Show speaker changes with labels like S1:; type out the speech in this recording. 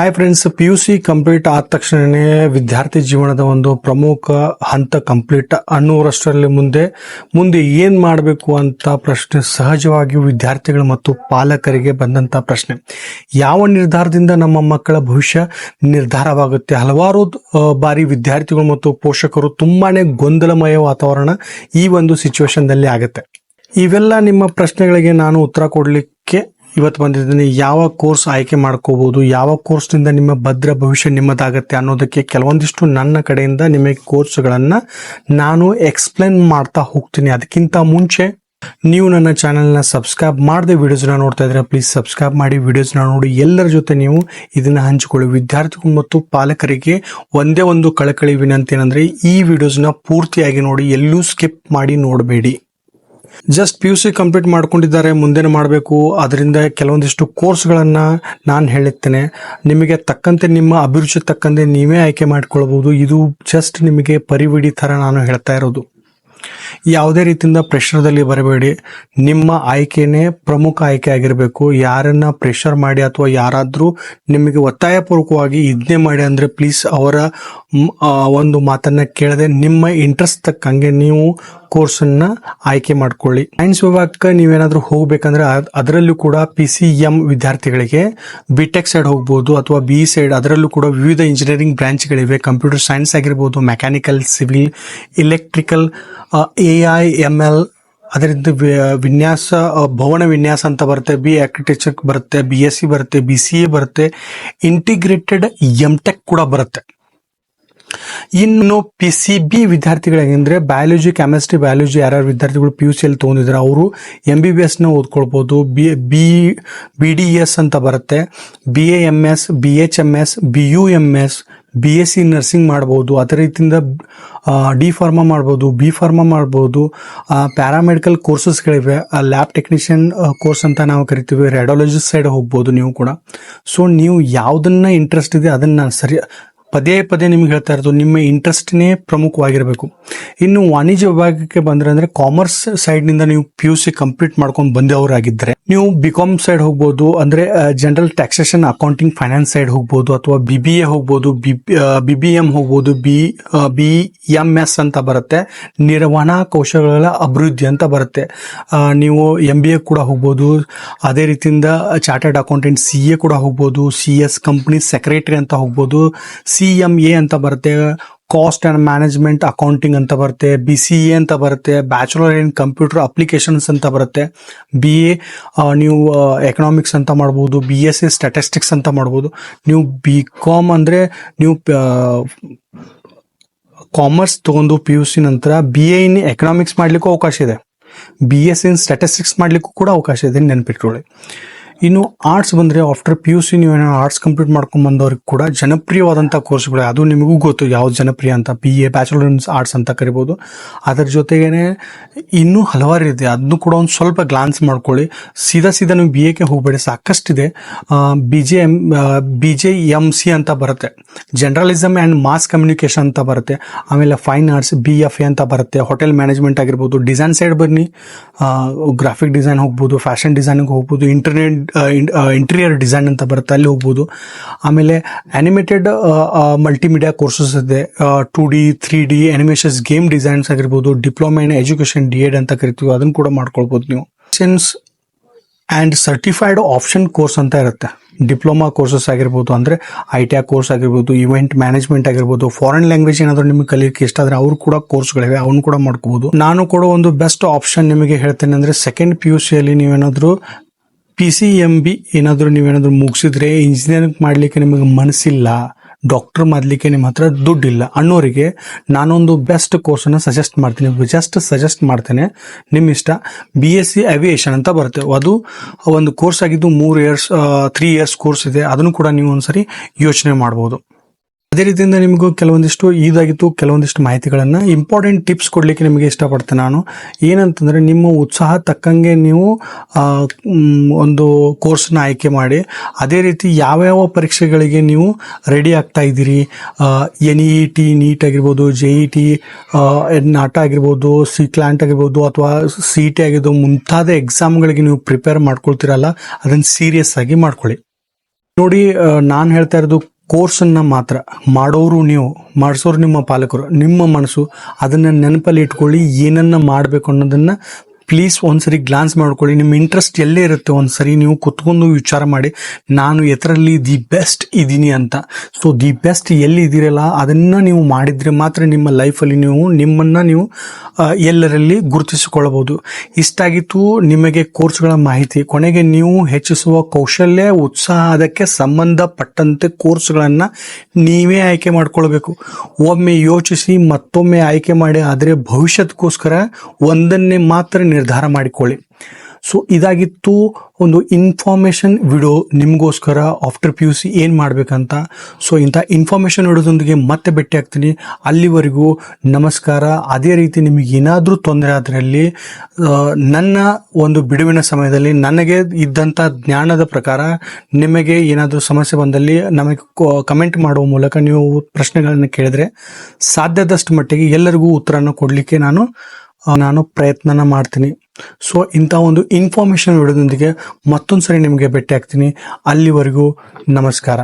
S1: Hi friends P U C complete ಆದ ತಕ್ಷಣನೇ ವಿದ್ಯಾರ್ಥಿ ಜೀವನದ ಒಂದು ಪ್ರಮುಖ ಹಂತ ಕಂಪ್ಲೀಟ್ ಅನ್ನುವರಷ್ಟರಲ್ಲಿ ಮುಂದೆ ಮುಂದೆ ಏನು ಮಾಡಬೇಕು ಅಂತ ಪ್ರಶ್ನೆ ಸಹಜವಾಗಿಯೂ ವಿದ್ಯಾರ್ಥಿಗಳು ಮತ್ತು ಪಾಲಕರಿಗೆ ಬಂದಂಥ ಪ್ರಶ್ನೆ. ಯಾವ ನಿರ್ಧಾರದಿಂದ ನಮ್ಮ ಮಕ್ಕಳ ಭವಿಷ್ಯ ನಿರ್ಧಾರವಾಗುತ್ತೆ? ಹಲವಾರು ಬಾರಿ ವಿದ್ಯಾರ್ಥಿಗಳು ಮತ್ತು ಪೋಷಕರು ತುಂಬಾನೇ ಗೊಂದಲಮಯ ವಾತಾವರಣ ಈ ಒಂದು ಸಿಚುವೇಶನ್ ದಲ್ಲಿ ಆಗುತ್ತೆ. ಇವೆಲ್ಲ ನಿಮ್ಮ ಪ್ರಶ್ನೆಗಳಿಗೆ ನಾನು ಉತ್ತರ ಕೊಡಲಿಕ್ಕೆ ಇವತ್ತು ಬಂದಿದ್ದೀನಿ. ಯಾವ ಕೋರ್ಸ್ ಆಯ್ಕೆ ಮಾಡ್ಕೋಬಹುದು ಯಾವ ಕೋರ್ಸ್ನಿಂದ ನಿಮ್ಮ ಭದ್ರ ಭವಿಷ್ಯ ನಿಮ್ಮದಾಗತ್ತೆ ಅನ್ನೋದಕ್ಕೆ ಕೆಲವೊಂದಿಷ್ಟು ನನ್ನ ಕಡೆಯಿಂದ ನಿಮಗೆ ಕೋರ್ಸ್ಗಳನ್ನು ನಾನು ಎಕ್ಸ್ಪ್ಲೇನ್ ಮಾಡ್ತಾ ಹೋಗ್ತೀನಿ. ಅದಕ್ಕಿಂತ ಮುಂಚೆ ನೀವು ನನ್ನ ಚಾನೆಲ್ನ ಸಬ್ಸ್ಕ್ರೈಬ್ ಮಾಡದೆ ವಿಡಿಯೋಸ್ನ ನೋಡ್ತಾ ಇದ್ರೆ ಪ್ಲೀಸ್ ಸಬ್ಸ್ಕ್ರೈಬ್ ಮಾಡಿ. ವಿಡಿಯೋಸ್ನ ನೋಡಿ. ಎಲ್ಲರ ಜೊತೆ ನೀವು ಇದನ್ನ ಹಂಚಿಕೊಳ್ಳಿ. ವಿದ್ಯಾರ್ಥಿಗಳು ಮತ್ತು ಪಾಲಕರಿಗೆ ಒಂದೇ ಒಂದು ಕಳಕಳಿ ವಿನಂತಿ ಏನಂದ್ರೆ ಈ ವಿಡಿಯೋಸ್ನ ಪೂರ್ತಿಯಾಗಿ ನೋಡಿ. ಎಲ್ಲೂ ಸ್ಕಿಪ್ ಮಾಡಿ ನೋಡಬೇಡಿ. Just P U C complete ಮಾಡ್ಕೊಂಡಿದ್ದಾರೆ, ಮುಂದೇನು ಮಾಡಬೇಕು? ಅದರಿಂದ ಕೆಲವೊಂದಿಷ್ಟು ಕೋರ್ಸ್ಗಳನ್ನು ನಾನು ಹೇಳುತ್ತೇನೆ ನಿಮಗೆ ತಕ್ಕಂತೆ ನಿಮ್ಮ ಅಭಿರುಚಿ ತಕ್ಕಂತೆ ನೀವೇ ಆಯ್ಕೆ ಮಾಡಿಕೊಳ್ಬೋದು ಇದು ಜಸ್ಟ್ ನಿಮಗೆ ಪರಿವಿಡಿ ಥರ ನಾನು ಹೇಳ್ತಾ ಇರೋದು. ಯಾವುದೇ ರೀತಿಯಿಂದ ಪ್ರೆಷರ್ದಲ್ಲಿ ಬರಬೇಡಿ. ನಿಮ್ಮ ಆಯ್ಕೆನೇ ಪ್ರಮುಖ ಆಯ್ಕೆ ಆಗಿರಬೇಕು. ಯಾರನ್ನ ಪ್ರೆಷರ್ ಮಾಡಿ ಅಥವಾ ಯಾರಾದರೂ ನಿಮಗೆ ಒತ್ತಾಯಪೂರ್ವಕವಾಗಿ ಇದನ್ನೇ ಮಾಡಿ ಅಂದರೆ ಪ್ಲೀಸ್ ಅವರ ಒಂದು ಮಾತನ್ನು ಕೇಳದೆ ನಿಮ್ಮ ಇಂಟ್ರೆಸ್ಟ್ ತಕ್ಕಂಗೆ ನೀವು ಕೋರ್ಸನ್ನ ಆಯ್ಕೆ ಮಾಡ್ಕೊಳ್ಳಿ. ಸೈನ್ಸ್ ವಿಭಾಗಕ್ಕೆ ನೀವೇನಾದ್ರೂ ಹೋಗ್ಬೇಕಂದ್ರೆ ಅದ್- ಅದರಲ್ಲೂ ಕೂಡ ಪಿ ಸಿ ಎಂ ವಿದ್ಯಾರ್ಥಿಗಳಿಗೆ ಬಿ ಟೆಕ್ ಸೈಡ್ ಹೋಗ್ಬೋದು ಅಥವಾ ಬಿ ಸೈಡ್ ಅದರಲ್ಲೂ ಕೂಡ ವಿವಿಧ ಇಂಜಿನಿಯರಿಂಗ್ ಬ್ರಾಂಚ್ಗಳಿವೆ ಕಂಪ್ಯೂಟರ್ ಸೈನ್ಸ್ ಆಗಿರ್ಬೋದು mechanical civil electrical A I M L ಅದರಿಂದ ವಿನ್ಯಾಸ ಭವನ ವಿನ್ಯಾಸ ಅಂತ ಬರುತ್ತೆ. ಬಿ ಆರ್ಕಿಟೆಕ್ಚರ್ ಬರುತ್ತೆ ಬಿ ಎಸ್ ಸಿ ಬರುತ್ತೆ ಬಿ ಸಿ ಎ ಬರುತ್ತೆ. ಇಂಟಿಗ್ರೇಟೆಡ್ ಎಂ ಟೆಕ್ ಕೂಡ ಬರುತ್ತೆ. ಇನ್ನು ಪಿ ಸಿ ಬಿ ವಿದ್ಯಾರ್ಥಿಗಳಾಗಂದ್ರೆ ಬಯಾಲಜಿ ಕೆಮಿಸ್ಟ್ರಿ ಬಯಾಲಜಿ ಯಾರ್ಯಾರು ವಿದ್ಯಾರ್ಥಿಗಳು ಪಿ ಯು ಸಿ ಅಲ್ಲಿ ತೊಗೊಂಡಿದ್ದಾರೆ ಅವರು ಎಂ ಬಿ ಬಿ ಎಸ್ನ ಓದ್ಕೊಳ್ಬೋದು. B B B D S ಅಂತ ಬರುತ್ತೆ. B A M S B H M S B U M S B S C nursing ಮಾಡ್ಬೋದು. ಅದೇ ರೀತಿಯಿಂದ ಡಿ ಫಾರ್ಮಾ ಮಾಡ್ಬೋದು ಬಿ ಫಾರ್ಮಾ ಮಾಡ್ಬೋದು. ಪ್ಯಾರಾಮೆಡಿಕಲ್ ಕೋರ್ಸಸ್ಗಳಿವೆ ಲ್ಯಾಬ್ ಟೆಕ್ನಿಷಿಯನ್ ಕೋರ್ಸ್ ಅಂತ ನಾವು ಕರಿತೀವಿ. ರೇಡಿಯಾಲಜಿಸ್ಟ್ ಸೈಡ್ ಹೋಗ್ಬೋದು ನೀವು ಕೂಡ. ಸೊ ನೀವು ಯಾವುದನ್ನ ಇಂಟ್ರೆಸ್ಟ್ ಇದೆ ಅದನ್ನ ಸರಿ ಪದೇ ಪದೇ ನಿಮ್ಗೆ ಹೇಳ್ತಾ ಇರೋದು, ನಿಮ್ಮ ಇಂಟ್ರೆಸ್ಟ್ನೇ ಪ್ರಮುಖವಾಗಿರಬೇಕು. ಇನ್ನು ವಾಣಿಜ್ಯ ವಿಭಾಗಕ್ಕೆ ಬಂದ್ರೆ ಅಂದ್ರೆ ಕಾಮರ್ಸ್ ಸೈಡ್ನಿಂದ ನೀವು ಪಿ ಯು ಸಿ ಕಂಪ್ಲೀಟ್ ಮಾಡ್ಕೊಂಡು ಬಂದವರಾಗಿದ್ದರೆ ನೀವು ಬಿ ಕಾಮ್ ಸೈಡ್ ಹೋಗ್ಬೋದು, ಅಂದ್ರೆ general taxation accounting finance side ಹೋಗ್ಬೋದು, ಅಥವಾ ಬಿ ಬಿ ಎ ಹೋಗ್ಬೋದು ಬಿ ಬಿ ಎಂ ಹೋಗ್ಬೋದು ಬಿ ಬಿ ಎಂ ಎಸ್ ಅಂತ ಬರುತ್ತೆ, ನಿರ್ವಹಣಾ ಕೌಶಲ್ಯಗಳ ಅಭಿವೃದ್ಧಿ ಅಂತ ಬರುತ್ತೆ. ನೀವು ಎಂ ಬಿ ಎ ಕೂಡ ಹೋಗ್ಬೋದು, ಅದೇ ರೀತಿಯಿಂದ ಚಾರ್ಟರ್ಡ್ ಅಕೌಂಟೆಂಟ್ ಸಿ ಎ ಕೂಡ ಹೋಗ್ಬೋದು ಸಿ ಎಸ್ ಕಂಪ್ನಿ ಸೆಕ್ರೆಟರಿ ಅಂತ ಹೋಗ್ಬೋದು ಎಂ ಎ ಅಂತ ಬರುತ್ತೆ ಕಾಸ್ಟ್ ಅಂಡ್ ಮ್ಯಾನೇಜ್ಮೆಂಟ್ ಅಕೌಂಟಿಂಗ್ ಅಂತ ಬರುತ್ತೆ ಬಿ ಸಿ ಎ ಅಂತ ಬರುತ್ತೆ ಬ್ಯಾಚುಲರ್ ಇನ್ ಕಂಪ್ಯೂಟರ್ ಅಪ್ಲಿಕೇಶನ್ಸ್ ಅಂತ ಬರುತ್ತೆ ಬಿ ಎ ನೀವು ಎಕನಾಮಿಕ್ಸ್ ಅಂತ ಮಾಡ್ಬೋದು ಬಿ ಎಸ್ ಸಿ ಸ್ಟ್ಯಾಟಿಸ್ಟಿಕ್ಸ್ ಅಂತ ಮಾಡ್ಬೋದು. ನೀವು ಬಿ ಕಾಮ್ ಅಂದರೆ ನೀವು ಕಾಮರ್ಸ್ ತಗೊಂಡು ಪಿ ಯು ಸಿ ನಂತರ ಬಿ ಎ ಇನ್ ಎಕನಾಮಿಕ್ಸ್ ಮಾಡಲಿಕ್ಕೂ ಅವಕಾಶ ಇದೆ. ಬಿ ಎಸ್ ಇನ್ ಸ್ಟ್ಯಾಟಿಸ್ಟಿಕ್ಸ್ ಮಾಡಲಿಕ್ಕೂ ಕೂಡ ಅವಕಾಶ ಇದೆ ನೆನ್ಪಿಟ್ಕೊಳ್ಳಿ. ಇನ್ನು ಆರ್ಟ್ಸ್ ಬಂದರೆ ಆಫ್ಟರ್ ಪಿ ಯು ಸಿ ನೀವು ಏನೋ ಆರ್ಟ್ಸ್ ಕಂಪ್ಲೀಟ್ ಮಾಡ್ಕೊಂಬಂದವ್ರಿಗೆ ಕೂಡ ಜನಪ್ರಿಯವಾದಂಥ ಕೋರ್ಸ್ಗಳು ಅದು ನಿಮಗೂ ಗೊತ್ತು ಯಾವ್ದು ಜನಪ್ರಿಯ ಅಂತ B A bachelor in arts ಅಂತ ಕರಿಬೋದು. ಅದರ ಜೊತೆಗೇ ಇನ್ನೂ ಹಲವಾರು ಇದೆ. ಅದನ್ನು ಕೂಡ ಒಂದು ಸ್ವಲ್ಪ ಗ್ಲಾನ್ಸ್ ಮಾಡ್ಕೊಳ್ಳಿ. ಸೀದಾ ಸೀದಾ ನೀವು ಬಿ ಎಗೆ ಹೋಗಬೇಡಿ, ಸಾಕಷ್ಟಿದೆ. B J M B J M C ಅಂತ ಬರುತ್ತೆ. ಜರ್ನಲಿಸಮ್ ಆ್ಯಂಡ್ ಮಾಸ್ ಕಮ್ಯುನಿಕೇಷನ್ ಅಂತ ಬರುತ್ತೆ. ಆಮೇಲೆ fine arts B F A ಅಂತ ಬರುತ್ತೆ. ಹೋಟೆಲ್ ಮ್ಯಾನೇಜ್ಮೆಂಟ್ ಆಗಿರ್ಬೋದು ಡಿಸೈನ್ ಸೈಡ್ ಬನ್ನಿ. ಗ್ರಾಫಿಕ್ ಡಿಸೈನ್ ಹೋಗ್ಬೋದು ಫ್ಯಾಷನ್ ಡಿಸೈನಿಂಗ್ ಹೋಗ್ಬೋದು ಇಂಟರ್ನೆಟ್ ಇಂಟೀರಿಯರ್ ಡಿಸೈನ್ ಅಂತ ಬರುತ್ತೆ, ಅಲ್ಲಿ ಹೋಗ್ಬೋದು. ಆಮೇಲೆ ಆ್ಯನಿಮೇಟೆಡ್ ಮಲ್ಟಿಮೀಡಿಯಾ ಕೋರ್ಸಸ್ ಇದೆ. Two D three D animations game designs ಆಗಿರ್ಬೋದು diploma in education D Ed ಅಂತ ಕರಿತೀವಿ, ಅದನ್ನು ಕೂಡ ಮಾಡ್ಕೊಳ್ಬೋದು ನೀವು. Sense and certified option course ಅಂತ ಇರುತ್ತೆ. ಡಿಪ್ಲೊಮಾ ಕೋರ್ಸಸ್ ಆಗಿರ್ಬೋದು, ಅಂದರೆ ಐ ಟಿ ಆ ಕೋರ್ಸ್ ಆಗಿರ್ಬೋದು ಇವೆಂಟ್ ಮ್ಯಾನೇಜ್ಮೆಂಟ್ ಆಗಿರ್ಬೋದು ಫಾರಿನ್ ಲ್ಯಾಂಗ್ವೇಜ್ ಏನಾದರೂ ನಿಮಗೆ ಕಲಿಯೋಕ್ಕೆ ಇಷ್ಟ ಆದರೆ ಅವ್ರು ಕೂಡ ಕೋರ್ಸ್ಗಳಿವೆ ಅವನು ಕೂಡ ಮಾಡ್ಕೋಬೋದು. ನಾನು ಕೂಡ ಒಂದು ಬೆಸ್ಟ್ ಆಪ್ಷನ್ ನಿಮಗೆ ಹೇಳ್ತೇನೆ ಅಂದರೆ ಸೆಕೆಂಡ್ ಪಿ ಯು ಸಿಯಲ್ಲಿ ನೀವೇನಾದರೂ ಪಿ ಸಿ ಎಂ ಬಿ ಏನಾದರೂ ನೀವೇನಾದರೂ ಮುಗಿಸಿದ್ರೆ ಇಂಜಿನಿಯರಿಂಗ್ ಮಾಡಲಿಕ್ಕೆ ನಿಮಗೆ ಮನಸ್ಸಿಲ್ಲ ಡಾಕ್ಟರ್ ಮಾಡಲಿಕ್ಕೆ ನಿಮ್ಮ ಹತ್ರ ದುಡ್ಡಿಲ್ಲ ಅನ್ನೋರಿಗೆ ನಾನೊಂದು ಬೆಸ್ಟ್ ಕೋರ್ಸನ್ನು ಸಜೆಸ್ಟ್ ಮಾಡ್ತೀನಿ. ಜಸ್ಟ್ ಸಜೆಸ್ಟ್ ಮಾಡ್ತೇನೆ. ನಿಮ್ಮ ಇಷ್ಟ ಬಿ ಎಸ್ ಸಿ ಅವಿಯೇಷನ್ ಅಂತ ಬರುತ್ತೆ. ಅದು ಒಂದು ಕೋರ್ಸ್ ಆಗಿದ್ದು ಮೂರು ಇಯರ್ಸ್ ತ್ರೀ ಇಯರ್ಸ್ ಕೋರ್ಸ್ ಇದೆ. ಅದನ್ನು ಕೂಡ ನೀವು ಒಂದ್ಸರಿ ಯೋಚನೆ ಮಾಡ್ಬೋದು. ಅದೇ ರೀತಿಯಿಂದ ನಿಮಗೂ ಕೆಲವೊಂದಿಷ್ಟು ಇದಾಗಿತ್ತು ಕೆಲವೊಂದಿಷ್ಟು ಮಾಹಿತಿಗಳನ್ನು ಇಂಪಾರ್ಟೆಂಟ್ ಟಿಪ್ಸ್ ಕೊಡಲಿಕ್ಕೆ ನಿಮಗೆ ಇಷ್ಟಪಡ್ತೇನೆ ನಾನು. ಏನಂತಂದ್ರೆ ನಿಮ್ಮ ಉತ್ಸಾಹ ತಕ್ಕಂಗೆ ನೀವು ಒಂದು ಕೋರ್ಸ್ನ ಆಯ್ಕೆ ಮಾಡಿ, ಅದೇ ರೀತಿ ಯಾವ್ಯಾವ ಪರೀಕ್ಷೆಗಳಿಗೆ ನೀವು ರೆಡಿ ಆಗ್ತಾ ಇದ್ದೀರಿ ಎನ್ ಇ ಟಿ ನೀಟ್ ಆಗಿರ್ಬೋದು ಜೆ ಇ ಟಿ ನಾಟ ಆಗಿರ್ಬೋದು ಸಿ ಕ್ಲಾಂಟ್ ಆಗಿರ್ಬೋದು, ಅಥವಾ ಸಿ ಟಿ ಆಗಿರ್ಬೋದು ಮುಂತಾದ ಎಕ್ಸಾಮ್ಗಳಿಗೆ ನೀವು ಪ್ರಿಪೇರ್ ಮಾಡ್ಕೊಳ್ತೀರಲ್ಲ, ಅದನ್ನು ಸೀರಿಯಸ್ ಆಗಿ ಮಾಡ್ಕೊಳ್ಳಿ. ನೋಡಿ ನಾನು ಹೇಳ್ತಾ ಇರೋದು ಕೋರ್ಸನ್ನ ಮಾತ್ರ ಮಾಡೋರು ನೀವು, ಮಾಡಿಸೋರು ನಿಮ್ಮ ಪಾಲಕರು. ನಿಮ್ಮ ಮನಸ್ಸು ಅದನ್ನ ನೆನಪಲ್ಲಿ ಇಟ್ಕೊಳ್ಳಿ, ಏನನ್ನ ಮಾಡಬೇಕು ಅನ್ನೋದನ್ನ ಪ್ಲೀಸ್ ಒಂದ್ಸರಿ ಗ್ಲಾನ್ಸ್ ಮಾಡ್ಕೊಳ್ಳಿ. ನಿಮ್ಮ ಇಂಟ್ರೆಸ್ಟ್ ಎಲ್ಲೇ ಇರುತ್ತೆ ಒಂದ್ಸರಿ ನೀವು ಕುತ್ಕೊಂಡು ವಿಚಾರ ಮಾಡಿ, ನಾನು ಎದರಲ್ಲಿ ದಿ ಬೆಸ್ಟ್ ಇದ್ದೀನಿ ಅಂತ. ಸೊ ದಿ ಬೆಸ್ಟ್ ಎಲ್ಲಿ ಇದ್ದೀರಲ್ಲ ಅದನ್ನು ನೀವು ಮಾಡಿದರೆ ಮಾತ್ರ ನಿಮ್ಮ ಲೈಫಲ್ಲಿ ನೀವು, ನಿಮ್ಮನ್ನು ನೀವು ಎಲ್ಲರಲ್ಲಿ ಗುರುತಿಸಿಕೊಳ್ಳಬಹುದು. ಇಷ್ಟಾಗಿತ್ತು ನಿಮಗೆ ಕೋರ್ಸ್ಗಳ ಮಾಹಿತಿ. ಕೊನೆಗೆ ನೀವು ಹೆಚ್ಚಿಸುವ ಕೌಶಲ್ಯ, ಉತ್ಸಾಹ, ಅದಕ್ಕೆ ಸಂಬಂಧಪಟ್ಟಂತೆ ಕೋರ್ಸ್ಗಳನ್ನು ನೀವೇ ಆಯ್ಕೆ ಮಾಡ್ಕೊಳ್ಬೇಕು. ಒಮ್ಮೆ ಯೋಚಿಸಿ ಮತ್ತೊಮ್ಮೆ ಆಯ್ಕೆ ಮಾಡಿ, ಆದರೆ ಭವಿಷ್ಯಕ್ಕೋಸ್ಕರ ಒಂದನ್ನೇ ಮಾತ್ರ ನಿರ್ಧಾರ ಮಾಡಿಕೊಳ್ಳಿ. ಸೊ ಇದಾಗಿತ್ತು ಒಂದು ಇನ್ಫಾರ್ಮೇಷನ್ ವಿಡಿಯೋ ನಿಮಗೋಸ್ಕರ ಆಫ್ಟರ್ ಪಿ ಯು ಸಿ ಏನು ಮಾಡಬೇಕಂತ. ಸೊ ಇಂಥ ಇನ್ಫಾರ್ಮೇಷನ್ ವಿಡಿಯೋದೊಂದಿಗೆ ಮತ್ತೆ ಭೇಟಿ ಆಗ್ತೀನಿ. ಅಲ್ಲಿವರೆಗೂ ನಮಸ್ಕಾರ. ಅದೇ ರೀತಿ ನಿಮಗೆ ಏನಾದರೂ ತೊಂದರೆ ಆದರಲ್ಲಿ ನನ್ನ ಒಂದು ಬಿಡುವಿನ ಸಮಯದಲ್ಲಿ ನನಗೆ ಇದ್ದಂಥ ಜ್ಞಾನದ ಪ್ರಕಾರ ನಿಮಗೆ ಏನಾದರೂ ಸಮಸ್ಯೆ ಬಂದಲ್ಲಿ ನಮಗೆ ಕಮೆಂಟ್ ಮಾಡುವ ಮೂಲಕ ನೀವು ಪ್ರಶ್ನೆಗಳನ್ನು ಕೇಳಿದ್ರೆ ಸಾಧ್ಯದಷ್ಟು ಮಟ್ಟಿಗೆ ಎಲ್ಲರಿಗೂ ಉತ್ತರನ ಕೊಡಲಿಕ್ಕೆ ನಾನು ನಾನು ಪ್ರಯತ್ನನ ಮಾಡ್ತೀನಿ. ಸೊ ಇಂಥ ಒಂದು ಇನ್ಫಾರ್ಮೇಶನ್ ವಿಡಿಯೋದೊಂದಿಗೆ ಮತ್ತೊಂದು ಸರಿ ನಿಮಗೆ ಭೇಟಿ ಆಗ್ತೀನಿ ಅಲ್ಲಿವರೆಗೂ ನಮಸ್ಕಾರ.